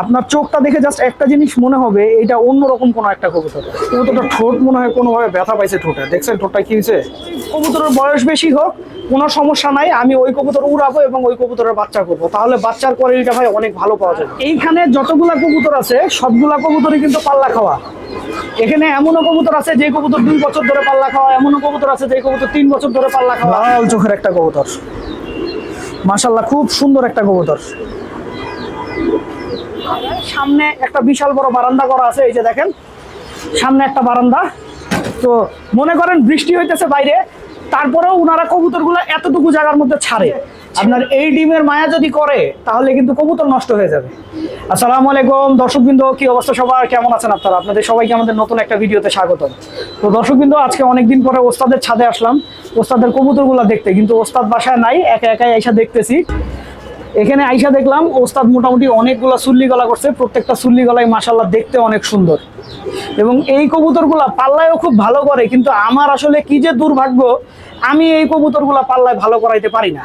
আপনার চোখটা দেখে জাস্ট একটা জিনিস মনে হবে এটা অন্যরকম কোনো একটা কবুতর। কবুতরটা ঠোঁট মনে হয় কোনোভাবে ব্যথা পাইছে ঠোঁটে। দেখছেন ঠোঁটটা কি হয়েছে কবুতরের বয়স বেশি হোক কোনো সমস্যা নাই আমি ওই কবুতর উড়াবো এবং ওই কবুতরের বাচ্চা করব। তাহলে বাচ্চার কোয়ালিটিটা ভাই অনেক ভালো পাওয়া যাবে এইখানে যতগুলা কবুতর আছে সবগুলা কবুতরই কিন্তু পাল্লা খাওয়া। এখানে এমনও কবুতর আছে যে কবুতর দুই বছর ধরে পাল্লা খাওয়া এমনও কবুতর আছে যে কবুতর তিন বছর ধরে পাল্লা খাওয়া। লাল চোখের একটা কবুতর। মাশাল্লাহ খুব সুন্দর একটা কবুতর। সামনে একটা বিশাল বড় বারান্দা করা আছে, এই যে দেখেন। সামনে একটা বারান্দা। তো মনে করেন বৃষ্টি হইতেছে বাইরে, তারপরেও উনারা কবুতরগুলো এতটুকু জায়গার মধ্যে ছাড়ে। আপনার এই ডিমের মায়া যদি করে, তাহলে কিন্তু কবুতর নষ্ট হয়ে যাবে। আসসালামু আলাইকুম, দর্শকবৃন্দ, কি অবস্থা সবার? কেমন আছেন আপনারা? আপনাদের সবাইকে আমাদের নতুন একটা ভিডিওতে স্বাগত তো দর্শকবৃন্দ, আজকে অনেকদিন পরে ওস্তাদের ছাদে আসলাম। ওস্তাদের কবুতরগুলো দেখতে, কিন্তু ওস্তাদ বাসায় নাই, একা একাই এসে দেখতেছি। এখানে আইসা দেখলাম ওস্তাদ মোটামুটি অনেকগুলা সুল্লি গলা করছে, প্রত্যেকটা সুল্লি গলায় মাসাল্লাহ দেখতে অনেক সুন্দর। এবং এই কবুতরগুলা পাল্লায়ও খুব ভালো করে, কিন্তু আমার আসলে কি যে দুর্ভাগ্য, আমি এই কবুতরগুলা পাল্লায় ভালো করাইতে পারি না।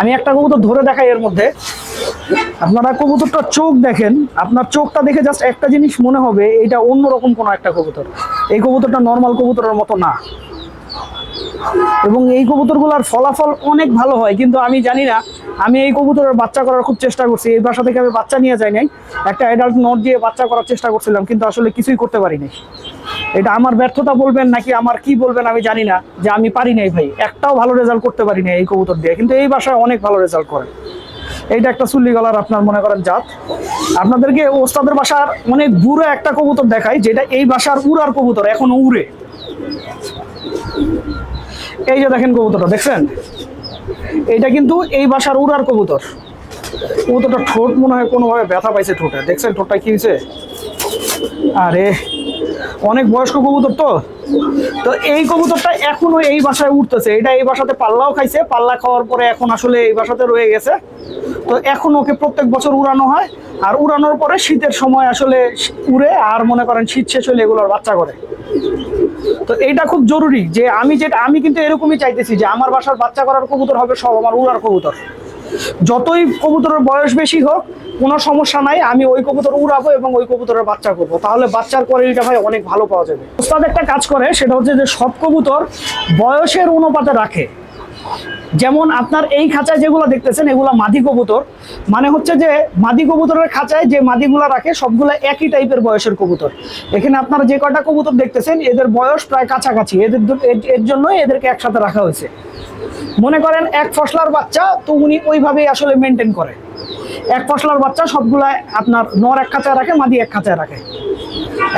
আমি একটা কবুতর ধরে দেখাই এর মধ্যে। আপনারা কবুতরটা চোখ দেখেন, আপনার চোখটা দেখে জাস্ট একটা জিনিস মনে হবে, এটা অন্যরকম কোনো একটা কবুতর। এই কবুতরটা নর্মাল কবুতরের মতো না। এবং এই কবুতরগুলোর ফলাফল অনেক ভালো হয়, কিন্তু আমি জানি না। আমি এই কবুতরের বাচ্চা করার খুব চেষ্টা করছি। এই বাসা থেকে আমি বাচ্চা নিয়ে যাই নাই। একটা অ্যাডাল্ট নোট দিয়ে বাচ্চা করার চেষ্টা করছিলাম, কিন্তু আসলে কিছুই করতে পারিনি এটা আমার ব্যর্থতা বলবেন নাকি আমার কি বলবেন আমি জানি না, যে আমি পারি নাই ভাই। একটাও ভালো রেজাল্ট করতে পারি না এই কবুতর দিয়ে। কিন্তু এই বাসায় অনেক ভালো রেজাল্ট করে। এইটা একটা চুল্লি গলার আপনার মনে করেন জাত। আপনাদেরকে ওস্তাদের বাসার অনেক বুড়ো একটা কবুতর দেখাই, যেটা এই বাসার উড়ার কবুতর, এখনও উড়ে। এই যে দেখেন কবুতরটা, দেখছেন? এটা কিন্তু এই বাসার উড়ার কবুতর। কবুতরটা ঠোঁট মনে হয় কোনোভাবে ব্যথা পাইছে ঠোঁটে। দেখছেন ঠোঁটটা কি হয়েছে আরে, অনেক বয়স্ক কবুতর তো। তো এই কবুতরটা এখনও এই বাসায় উঠতেছে এটা এই বাসাতে পাল্লাও খাইছে। পাল্লা খাওয়ার পরে এখন আসলে এই বাসাতে রয়ে গেছে। তো এখন ওকে প্রত্যেক বছর উড়ানো হয়। আর উড়ানোর পরে শীতের সময় আসলে উড়ে আর মনে করেন শীত শেষ হলে এগুলোর বাচ্চা করে। তো এইটা খুব জরুরি যে আমি যেটা আমি কিন্তু এরকমই চাইতেছি যে আমার বাসার বাচ্চা করার কবুতর হবে, সব আমার উড়ার কবুতর। যতই কবুতরের বয়স বেশি হোক, কোনো সমস্যা নাই, আমি ওই কবুতর উড়াবো এবং ওই কবুতরের বাচ্চা করব। তাহলে বাচ্চার কোয়ালিটিটা ভাই অনেক ভালো পাওয়া যাবে। ওস্তাদ একটা কাজ করে, সেটা হচ্ছে যে সব কবুতর বয়সের অনুপাতে রাখে। যেমন আপনার এই খাঁচায় যেগুলো দেখতেছেন, এগুলো মাদি কবুতর। মানে হচ্ছে যে, মাদি কবুতরের খাঁচায় যে মাদিগুলা রাখে, সবগুলো একই টাইপের বয়সের কবুতর। এখানে আপনারা যে কটা কবুতর দেখতেছেন, এদের বয়স প্রায় কাছাকাছি। এদের এর- জন্যই এদেরকে একসাথে রাখা হয়েছে। মনে করেন এক ফসলার বাচ্চা, তো উনি ওইভাবেই আসলে মেনটেন করে। এক ফসলার বাচ্চা সবগুলা আপনার নর এক খাঁচায় রাখে, মাদি এক খাঁচায় রাখে।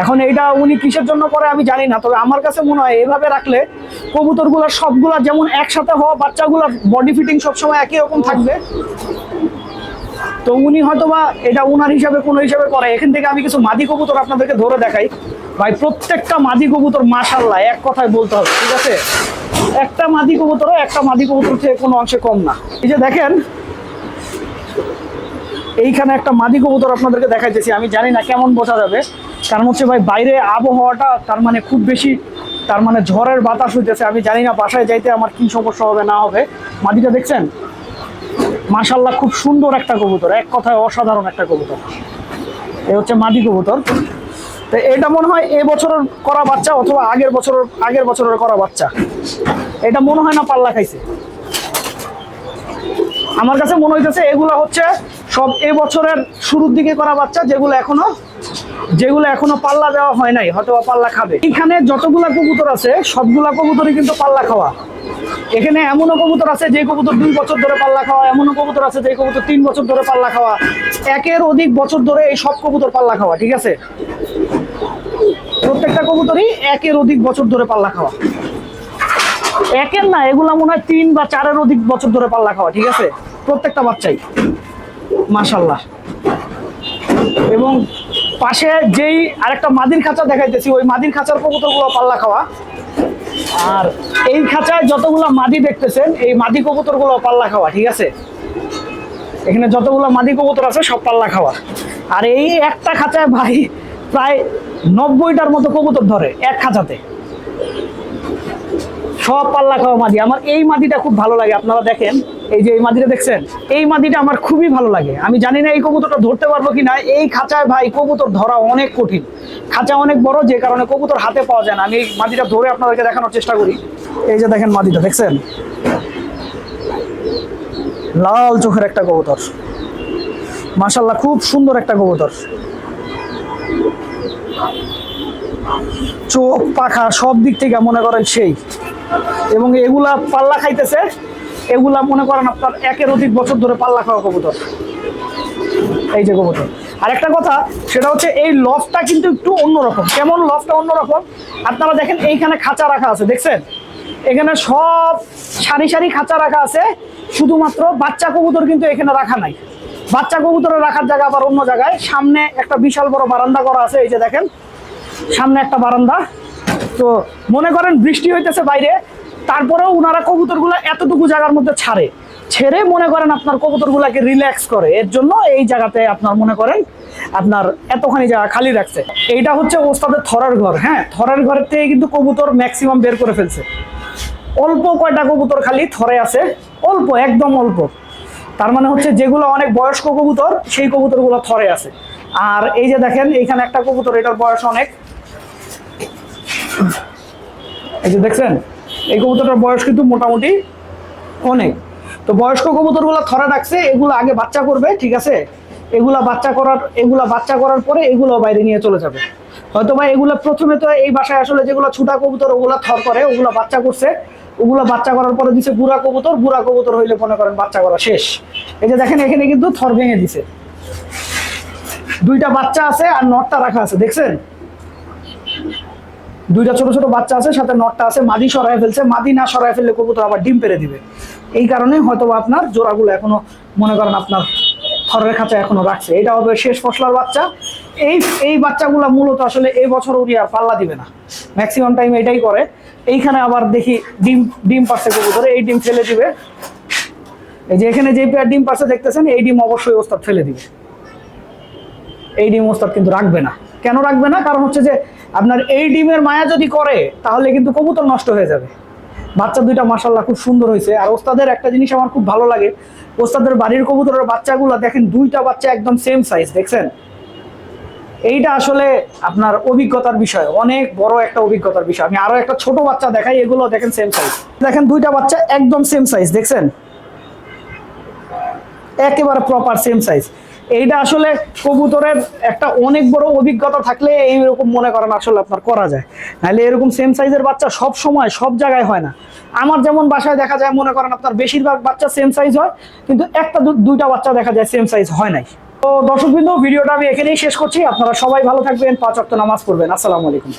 এখন এইটা উনি কিসের জন্য করে আমি জানি না, তবে আমার কাছে মনে হয় এভাবে রাখলে কবুতরগুলোর সবগুলা যেমন একসাথে হওয়া, বাচ্চাগুলোর বডি ফিটিং সবসময় একই রকম থাকবে। তো উনি হয়তো বা এটা উনার হিসাবে, কোনো হিসাবে করে। এখান থেকে আমি কিছু মাদি কবুতর আপনাদেরকে ধরে দেখাই। ভাই, প্রত্যেকটা মাদি কবুতর মাশাল্লাহ এক কথায় বলতে হবে, ঠিক আছে? একটা মাদি কবুতরও একটা মাদি কবুতর থেকে কোনো অংশে কম না। এই যে দেখেন, এইখানে একটা মাদি কবুতর আপনাদেরকে দেখাইতেছি, আমি জানি না কেমন বোঝা যাবে। কারণ হচ্ছে ভাই, বাইরে আবহাওয়াটা তার মানে খুব বেশি, তার মানে ঝড়ের বাতাস হইতেছে, আমি জানি না বাসায় যাইতে আমার কি সমস্যা হবে, না হবে। মাদিটা দেখছেন? মাশাল্লাহ খুব সুন্দর একটা কবুতর, এক কথায় অসাধারণ একটা কবুতর। এ হচ্ছে মাদি কবুতর। তো এটা মনে হয় এ বছরের করা বাচ্চা অথবা আগের বছরের আগের বছরের করা বাচ্চা? এটা মনে হয় না পাল্লা খাইছে। আমার কাছে মনে হইতেছে এগুলো হচ্ছে সব এ বছরের শুরুর দিকে করা বাচ্চা যেগুলো এখনও যেগুলো এখনও পাল্লা দেওয়া হয় নাই হয়তো পাল্লা খাবে। এখানে যতগুলা কবুতর আছে, সবগুলা কবুতরই কিন্তু পাল্লা খাওয়া। এখানে এমনও কবুতর আছে, যে কবুতর দুই বছর ধরে পাল্লা খাওয়া, এমনও কবুতর আছে, যে কবুতর তিন বছর ধরে পাল্লা খাওয়া। একের অধিক বছর ধরে এই সব কবুতর পাল্লা খাওয়া, ঠিক আছে? প্রত্যেকটা কবুতরই একের অধিক বছর ধরে পাল্লা খাওয়া। একের না, এগুলা মনে হয় তিন বা চারের অধিক বছর ধরে পাল্লা খাওয়া, ঠিক আছে? প্রত্যেকটা বাচ্চাই। মাশাল্লাহ এবং পাশে যেই আরেকটা মাদির খাঁচা দেখাইতেছি, ওই মাদির খাঁচার কবুতরগুলো পাল্লা খাওয়া। আর এই খাঁচায় যতগুলো মাদি দেখতেছেন, এই মাদি কবুতরগুলো পাল্লা খাওয়া, ঠিক আছে? এখানে যতগুলো মাদি কবুতর আছে, সব পাল্লা খাওয়া। আর এই একটা খাঁচায় ভাই প্রায় নব্বইটার মতো কবুতর ধরে, এক খাঁচাতে। সব পাল্লা খাওয়া মাদি। আমার এই মাদিটা খুব ভালো লাগে, আপনারা দেখেন। এই যে এই মাদিটা দেখছেন, এই মাদিটা আমার খুবই ভালো লাগে। আমি জানি না এই কবুতরটা ধরতে পারব কি না এই খাঁচায় ভাই কবুতর ধরা অনেক কঠিন। খাঁচা অনেক বড়, যে কারণে কবুতর হাতে পাওয়া যায় না। আমি এই মাদিটা ধরে আপনাদেরকে দেখানোর চেষ্টা করি। এই যে দেখেন মাদিটা, দেখছেন? লাল চোখের একটা কবুতর। মাশাল্লাহ খুব সুন্দর একটা কবুতর। চোখ, পাখা সব দিক থেকে মনে করেন সেই। এবং এগুলা পাল্লা খাইতেছে। এগুলা মনে করেন আপনার একের অধিক বছর ধরে পাল্লা খাওয়া কবুতর। এই যে কবুতর। আর একটা কথা, সেটা হচ্ছে এই লফটা কিন্তু একটু অন্যরকম। কেমন লফটা অন্যরকম? আপনারা দেখেন এইখানে খাঁচা রাখা আছে, দেখছেন? এখানে সব সারি সারি খাঁচা রাখা আছে, শুধুমাত্র বাচ্চা কবুতর কিন্তু এখানে রাখা নাই। বাচ্চা কবুতরের রাখার জায়গা আবার অন্য জায়গায়। সামনে একটা বিশাল বড় বারান্দা করা আছে, এই যে দেখেন। সামনে একটা বারান্দা। তো মনে করেন বৃষ্টি হইতেছে বাইরে তারপরেও ওনারা কবুতরগুলো এতটুকু জায়গার মধ্যে ছাড়ে। ছেড়ে মনে করেন আপনার কবুতরগুলোকে রিল্যাক্স করে। এর জন্য এই জায়গাতে আপনার মনে করেন আপনার এতখানি জায়গা খালি রাখছে। এইটা হচ্ছে ওস্তাদের থরের ঘর হ্যাঁ? থরের ঘরের থেকে কিন্তু কবুতর ম্যাক্সিমাম বের করে ফেলছে। অল্প কয়টা কবুতর খালি থরে আছে, অল্প, একদম অল্প। তার মানে হচ্ছে যেগুলো অনেক বয়স্ক কবুতর, সেই কবুতরগুলো থরে আছে। আর এই যে দেখেন, এইখানে একটা কবুতর, এটার বয়স অনেক। এই যে দেখছেন? এই কবুতরটার বয়স কিন্তু মোটামুটি অনেক। তো বয়স্ক কবুতরগুলো থরা রাখছে, এগুলো আগে বাচ্চা করবে, ঠিক আছে? এগুলা বাচ্চা করার, এগুলা বাচ্চা করার পরে এগুলো বাইরে নিয়ে চলে যাবে। হয়তো বা এগুলো প্রথমে তো এই বাসায় আসলে যেগুলো ছুটা কবুতর, ওগুলা থর করে, ওগুলো বাচ্চা করছে। ওগুলো বাচ্চা করার পরে দিছে বুড়া কবুতর বুড়া কবুতর হইলে মনে করেন বাচ্চা করা শেষ। এই যে দেখেন, এখানে কিন্তু থর ভেঙে দিছে। দুইটা বাচ্চা আছে আর নটটা রাখা আছে, দেখছেন? দুইটা ছোট ছোট বাচ্চা আছে, সাথে নটটা আছে, মাদি সরায় ফেলছে, মাদি না সরায় ফেললে কবুতর আবার ডিম পেরে দিবে। এই কারণে হয়তো আপনার জোড়াগুলো এখনও, মনে করেন আপনার থরের খাঁচা এখনও রাখছে। এটা হবে শেষ ফসলার বাচ্চা। এই এই বাচ্চাগুলো মূলত আসলে এই বছর উড়িয়া পাল্লা দিবে না। ম্যাক্সিমাম টাইম এটাই করে। এইখানে আবার দেখি ডিম ডিম পাচ্ছে কবুতরে, এই ডিম ফেলে দিবে। এই যে এখানে যে পেয়ার ডিম পাচ্ছে দেখতেছেন, এই ডিম অবশ্যই ওস্তাদ ফেলে দিবে। এই ডিম ওস্তাদ কিন্তু রাখবে না। কেন রাখবে না? কারণ হচ্ছে যে আপনার এই ডিমের মায়া যদি করে, তাহলে কিন্তু কবুতর নষ্ট হয়ে যাবে। বাচ্চা দুইটা মাসাল্লাহ খুব সুন্দর হয়েছে। আর ওস্তাদের একটা জিনিস আমার খুব ভালো লাগে, ওস্তাদের বাড়ির কবুতরের বাচ্চাগুলো দেখেন, দুইটা বাচ্চা একদম সেম সাইজ দেখছেন? এইটা আসলে আপনার অভিজ্ঞতার বিষয়, অনেক বড় একটা অভিজ্ঞতার বিষয়। আমি আরও একটা ছোট বাচ্চা দেখাই, এগুলো দেখেন সেম সাইজ দেখেন, দুইটা বাচ্চা একদম সেম সাইজ দেখছেন? একেবারে প্রপার সেম সাইজ এইটা আসলে কবুতরের একটা অনেক বড় অভিজ্ঞতা থাকলে এইরকম মনে করেন আসলে আপনার করা যায়। নাহলে এরকম সেম সাইজের বাচ্চা সব সময়, সব জায়গায় হয় না। আমার যেমন বাসায় দেখা যায়, মনে করেন আপনার বেশিরভাগ বাচ্চা সেম সাইজ হয়, কিন্তু একটা দুইটা বাচ্চা দেখা যায় সেম সাইজ হয় নাই। তো দর্শকবৃন্দ, ভিডিওটা আমি এখানেই শেষ করছি। আপনারা সবাই ভালো থাকবেন, পাঁচ অক্ট নামাজ পড়বেন। আসসালামু আলাইকুম।